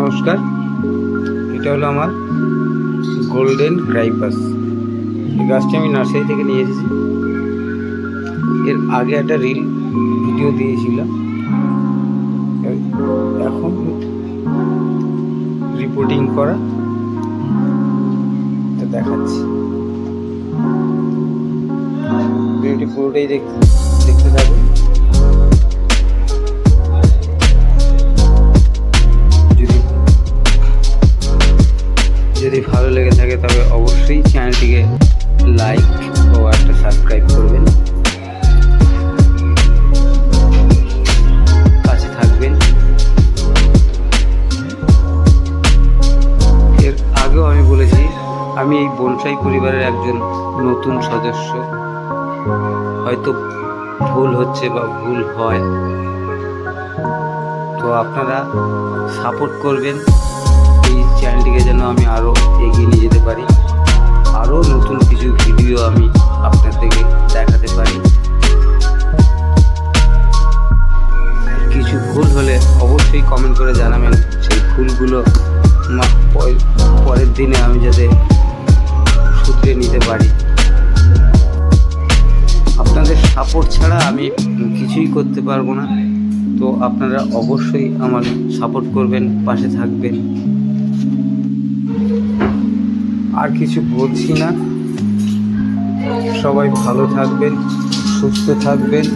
নমস্কার। এটা হলো আমার গোল্ডেন ক্রাইপাস এই গাছটি আমি নার্সারি থেকে নিয়ে এসেছি। এর আগে একটা রিল ভিডিও দিয়েছিলাম এখন রিপোর্টিং করা। দেখাচ্ছি। ভিডিওটি পুরোটাই দেখতে দেখতে থাকুন। থাকে তবে অবশ্যই চ্যানেলটিকে লাইক ও একটা সাবস্ক্রাইব করবেন। কাছে থাকবেন। এর আগেও আমি বলেছি, আমি এই বনসাই পরিবারের একজন নতুন সদস্য। হয়তো ভুল হচ্ছে বা ভুল হয়। তো আপনারা সাপোর্ট করবেন। এই চ্যানেলটিকে যেন আমি আরও এগিয়ে নিয়ে যেতে ভুল হলে অবশ্যই কমেন্ট করে জানাবেন সেই ভুলগুলো পরের দিনে আমি যাতে শুধরে নিতে পারি। আপনাদের সাপোর্ট ছাড়া আমি কিছুই করতে পারব না। তো আপনারা অবশ্যই আমার সাপোর্ট করবেন, পাশে থাকবেন। আর কিছু বলছি না। সবাই ভালো থাকবেন, সুস্থ থাকবেন।